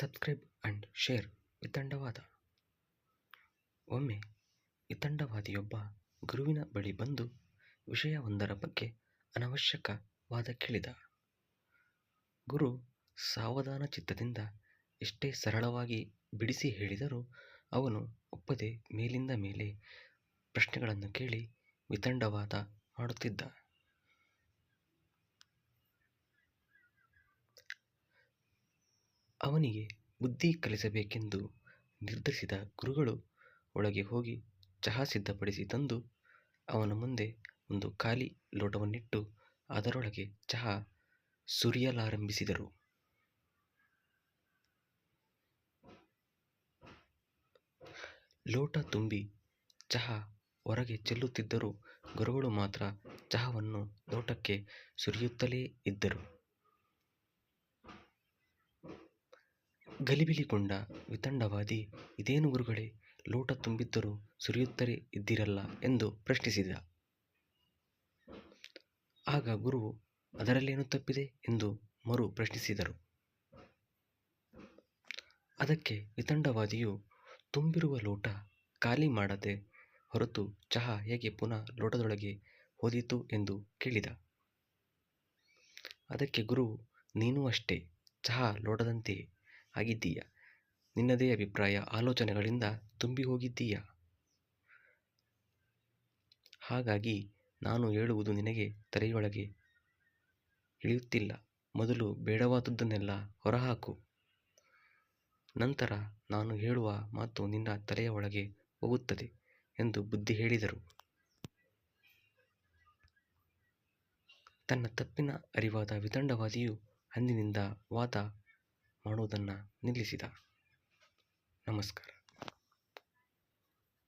Subscribe and share ವಿತಂಡವಾದ ಒಮ್ಮೆ ವಿತಂಡವಾದಿಯೊಬ್ಬ ಗುರುವಿನ ಬಳಿ ಬಂದು ವಿಷಯವೊಂದರ ಬಗ್ಗೆ ಅನವಶ್ಯಕ ವಾದ ಕೇಳಿದ. ಗುರು ಸಾವಧಾನ ಚಿತ್ತದಿಂದ ಎಷ್ಟೇ ಸರಳವಾಗಿ ಬಿಡಿಸಿ ಹೇಳಿದರೂ ಅವನು ಒಪ್ಪದೆ ಮೇಲಿಂದ ಮೇಲೆ ಪ್ರಶ್ನೆಗಳನ್ನು ಕೇಳಿ ವಿತಂಡವಾದ ಮಾಡುತ್ತಿದ್ದ. ಅವನಿಗೆ ಬುದ್ಧಿ ಕಲಿಸಬೇಕೆಂದು ನಿರ್ಧರಿಸಿದ ಗುರುಗಳು ಒಳಗೆ ಹೋಗಿ ಚಹಾ ಸಿದ್ಧಪಡಿಸಿ ತಂದು ಅವನ ಮುಂದೆ ಒಂದು ಖಾಲಿ ಲೋಟವನ್ನಿಟ್ಟು ಅದರೊಳಗೆ ಚಹಾ ಸುರಿಯಲಾರಂಭಿಸಿದರು. ಲೋಟ ತುಂಬಿ ಚಹಾ ಹೊರಗೆ ಚೆಲ್ಲುತ್ತಿದ್ದರೂ ಗುರುಗಳು ಮಾತ್ರ ಚಹಾವನ್ನು ಲೋಟಕ್ಕೆ ಸುರಿಯುತ್ತಲೇ ಇದ್ದರು. ಗಲಿಬಿಲಿಗೊಂಡ ವಿತಂಡವಾದಿ, ಇದೇನು ಗುರುಗಳೇ, ಲೋಟ ತುಂಬಿದ್ದರೂ ಸುರಿಯುತ್ತಲೇ ಇದ್ದೀರಲ್ಲ ಎಂದು ಪ್ರಶ್ನಿಸಿದ. ಆಗ ಗುರು ಅದರಲ್ಲೇನು ತಪ್ಪಿದೆ ಎಂದು ಮರು ಪ್ರಶ್ನಿಸಿದರು. ಅದಕ್ಕೆ ವಿತಂಡವಾದಿಯು, ತುಂಬಿರುವ ಲೋಟ ಖಾಲಿ ಮಾಡದೆ ಹೊರತು ಚಹಾ ಹೇಗೆ ಪುನಃ ಲೋಟದೊಳಗೆ ಹೋದಿತು ಎಂದು ಕೇಳಿದ. ಅದಕ್ಕೆ ಗುರು ನೀನೂ ಅಷ್ಟೇ, ಚಹಾ ಲೋಟದಂತೆಯೇ ಆಗಿದ್ದೀಯ. ನಿನ್ನದೇ ಅಭಿಪ್ರಾಯ ಆಲೋಚನೆಗಳಿಂದ ತುಂಬಿ ಹೋಗಿದ್ದೀಯ. ಹಾಗಾಗಿ ನಾನು ಹೇಳುವುದು ನಿನಗೆ ತಲೆಯೊಳಗೆ ಇಳಿಯುತ್ತಿಲ್ಲ. ಮೊದಲು ಬೇಡವಾದದ್ದನ್ನೆಲ್ಲ ಹೊರಹಾಕು. ನಂತರ ನಾನು ಹೇಳುವ ಮಾತು ನಿನ್ನ ತಲೆಯ ಒಳಗೆ ಹೋಗುತ್ತದೆ ಎಂದು ಬುದ್ಧಿ ಹೇಳಿದರು. ತನ್ನ ತಪ್ಪಿನ ಅರಿವಾದ ವಿದಂಡವಾದಿಯು ಅಂದಿನಿಂದ ವಾದ ಮಾಡುವುದನ್ನು ನಿಲ್ಲಿಸಿದ. ನಮಸ್ಕಾರ.